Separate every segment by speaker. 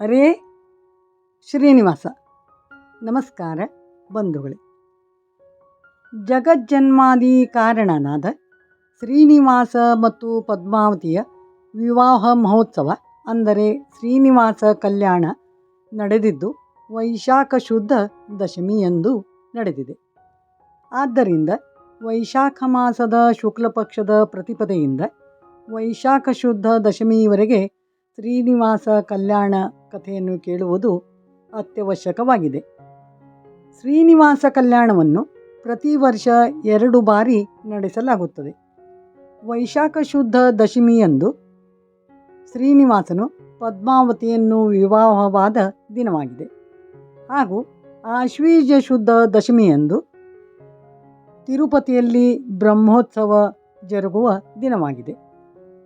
Speaker 1: ಹರೇ ಶ್ರೀನಿವಾಸ. ನಮಸ್ಕಾರ ಬಂಧುಗಳೇ. ಜಗಜ್ಜನ್ಮಾದಿ ಕಾರಣನಾದ ಶ್ರೀನಿವಾಸ ಮತ್ತು ಪದ್ಮಾವತಿಯ ವಿವಾಹ ಮಹೋತ್ಸವ ಅಂದರೆ ಶ್ರೀನಿವಾಸ ಕಲ್ಯಾಣ ನಡೆದಿದ್ದು ವೈಶಾಖ ಶುದ್ಧ ದಶಮಿಯಂದು ನಡೆದಿದೆ. ಆದ್ದರಿಂದ ವೈಶಾಖ ಮಾಸದ ಶುಕ್ಲ ಪಕ್ಷದ ಪ್ರತಿಪದೆಯಿಂದ ವೈಶಾಖ ಶುದ್ಧ ದಶಮಿಯವರೆಗೆ ಶ್ರೀನಿವಾಸ ಕಲ್ಯಾಣ ಕಥೆಯನ್ನು ಕೇಳುವುದು ಅತ್ಯವಶ್ಯಕವಾಗಿದೆ. ಶ್ರೀನಿವಾಸ ಕಲ್ಯಾಣವನ್ನು ಪ್ರತಿ ವರ್ಷ ಎರಡು ಬಾರಿ ನಡೆಸಲಾಗುತ್ತದೆ. ವೈಶಾಖ ಶುದ್ಧ ದಶಮಿಯಂದು ಶ್ರೀನಿವಾಸನು ಪದ್ಮಾವತಿಯನ್ನು ವಿವಾಹವಾದ ದಿನವಾಗಿದೆ. ಹಾಗೂ ಆಶ್ವೀಜ ಶುದ್ಧ ದಶಮಿಯಂದು ತಿರುಪತಿಯಲ್ಲಿ ಬ್ರಹ್ಮೋತ್ಸವ ಜರುಗುವ ದಿನವಾಗಿದೆ.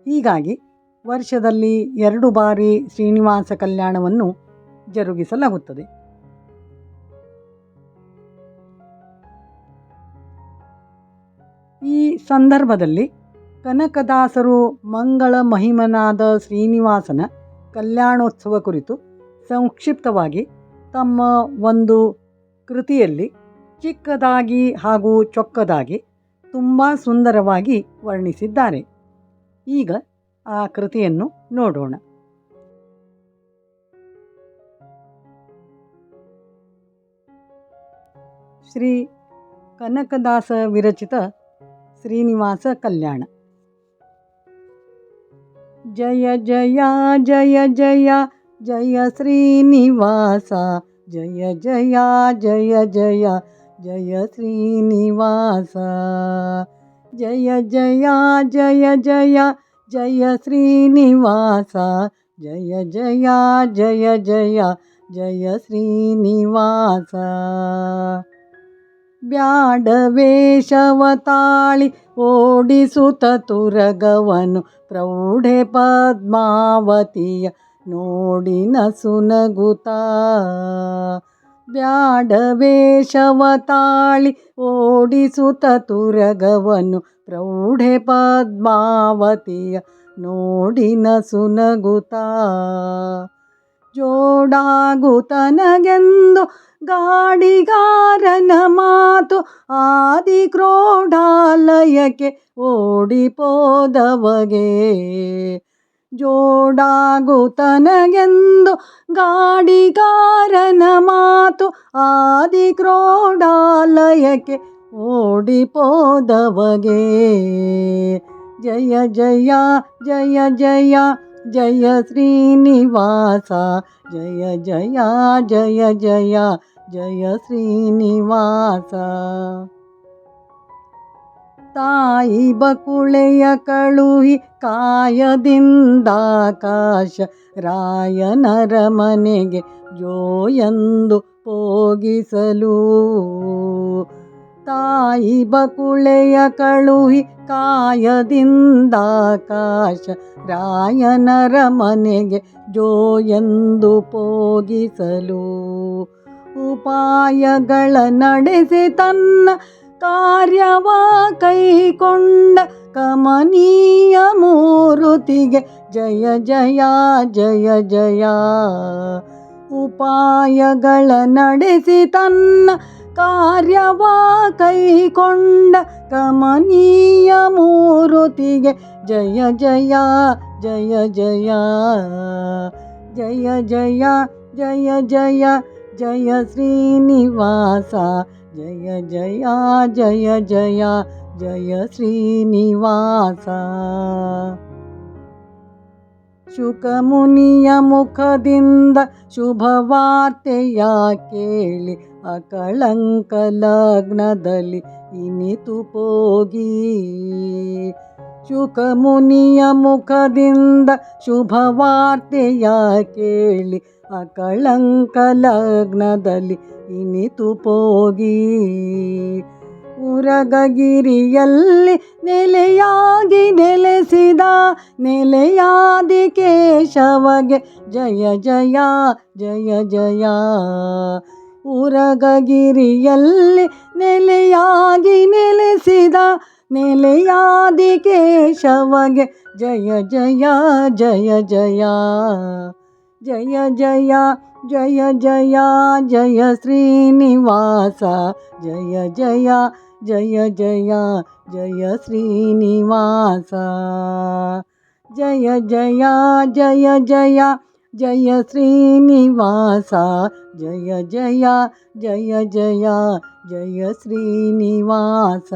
Speaker 1: ಹೀಗಾಗಿ ವರ್ಷದಲ್ಲಿ ಎರಡು ಬಾರಿ ಶ್ರೀನಿವಾಸ ಕಲ್ಯಾಣವನ್ನು ಜರುಗಿಸಲಾಗುತ್ತದೆ. ಈ ಸಂದರ್ಭದಲ್ಲಿ ಕನಕದಾಸರು ಮಂಗಳ ಮಹಿಮನಾದ ಶ್ರೀನಿವಾಸನ ಕಲ್ಯಾಣೋತ್ಸವ ಕುರಿತು ಸಂಕ್ಷಿಪ್ತವಾಗಿ ತಮ್ಮ ಒಂದು ಕೃತಿಯಲ್ಲಿ ಚಿಕ್ಕದಾಗಿ ಹಾಗೂ ಚೊಕ್ಕದಾಗಿ ತುಂಬ ಸುಂದರವಾಗಿ ವರ್ಣಿಸಿದ್ದಾರೆ. ಈಗ ಆ ಕೃತಿಯನ್ನು ನೋಡೋಣ ಶ್ರೀ ಕನಕದಾಸ ವಿರಚಿತ ಶ್ರೀನಿವಾಸ ಕಲ್ಯಾಣ ಜಯ ಜಯ ಜಯ ಜಯ ಜಯ ಶ್ರೀನಿವಾಸ ಜಯ ಜಯ ಜಯ ಜಯ ಜಯ ಶ್ರೀನಿವಾಸ ಜಯ ಜಯ ಜಯ ಜಯ జయ శ్రీనివాస జయ జయ జయ జయ జయ శ్రీనివాస ಬ್ಯಾಡವೇಷವತಾಳಿ ಓಡಿಸುತ ತುರಗವನು ಪ್ರೌಢೆ ಪದ್ಮಾವತಿಯ ನೋಡಿನ ಸುನಗುತ್ತಾ ಬ್ಯಾಡವೇಶವ ತಾಳಿ ಓಡಿಸುತ್ತ ತುರಗವನು ಪ್ರೌಢೆ ಪದ್ಮಾವತಿಯ ನೋಡಿನ ಸುನಗುತ. ಜೋಡಾಗುತನಗೆಂದು ಗಾಡಿಗಾರನ ಮಾತು ಆದಿ ಕ್ರೋಢಾಲಯಕ್ಕೆ ಓಡಿಪೋದವಗೆ. ಜೋಡಾಗುತನಗೆಂದು ಗಾಡಿಗಾರನ ಮಾತು ಆದಿ ಕ್ರೋಢಾಲಯಕ್ಕೆ ಓಡಿಪೋದವಗೆ. ಜಯ ಜಯ ಜಯ ಜಯ ಜಯ ಶ್ರೀನಿವಾಸ ಜಯ ಜಯ ಜಯ ಜಯ ಜಯ ಶ್ರೀನಿವಾಸ. ತಾಯಿ ಬಕುಳೆಯ ಕಳುಹಿ ಕಾಯದಿಂದಾಕಾಶ ರಾಯನರ ಮನೆಗೆ ಜೋಯಂದು ಪೋಗಿಸಲು. ತಾಯಿ ಬಕುಳೆಯ ಕಳುಹಿ ಕಾಯದಿಂದಾಕಾಶ ರಾಯನರ ಮನೆಗೆ ಜೋಯಂದು ಪೋಗಿಸಲು. ಉಪಾಯಗಳ ನಡೆಸಿ ತನ್ನ ಕಾರ್ಯವ ಕೈಕೊಂಡ ಕಮನೀಯ ಮೂರುತಿಗೆ ಜಯ ಜಯ ಜಯ ಜಯ. ಉಪಾಯಗಳ ನಡೆಸಿ ತನ್ನ ಕಾರ್ಯವ ಕೈಕೊಂಡ ಕಮನೀಯ ಮೂರುತಿಗೆ ಜಯ ಜಯ ಜಯ ಜಯ ಜಯ. ಜಯ ಜಯ ಜಯ ಜಯ ಶ್ರೀನಿವಾಸ ಜಯ ಜಯ ಜಯ ಜಯ ಜಯ ಶ್ರೀನಿವಾಸ. ಶುಕಮುನಿಯ ಮುಖದಿಂದ ಶುಭವಾರ್ತೆಯ ಕೇಳಿ ಅಕಳಂಕ ಲಗ್ನದಲ್ಲಿ ಇನಿತು ಪೋಗಿ. ಶುಕಮುನಿಯ ಮುಖದಿಂದ ಶುಭವಾರ್ತೆಯ ಕೇಳಿ ಅಕಳಂಕ ಲಗ್ನದಲ್ಲಿ ಇನಿತು ಪೋಗಿ. ಉರಗಗಿರಿಯಲ್ಲಿ ನೆಲೆಯಾಗಿ ನೆಲೆಸಿದ ನೆಲೆಯಾದಿ ಕೇಶವಗೆ ಜಯ ಜಯ ಜಯ ಜಯ. ಉರಗಗಿರಿಯಲ್ಲಿ ನೆಲೆಯಾಗಿ ನೆಲೆಸಿದ ನೆಲೆಯಾದಿ ಕೇಶವಗೆ ಜಯ ಜಯ ಜಯ ಜಯ. ಜಯ ಜಯ ಜಯ ಜಯ ಜಯ ಶ್ರೀನಿವಾಸ ಜಯ ಜಯ ಜಯ ಜಯ ಜಯ ಶ್ರೀನಿವಾಸ ಜಯ ಜಯ ಜಯ ಜಯ ಜಯ ಶ್ರೀನಿವಾಸ ಜಯ ಜಯ ಜಯ ಜಯ ಜಯ ಶ್ರೀನಿವಾಸ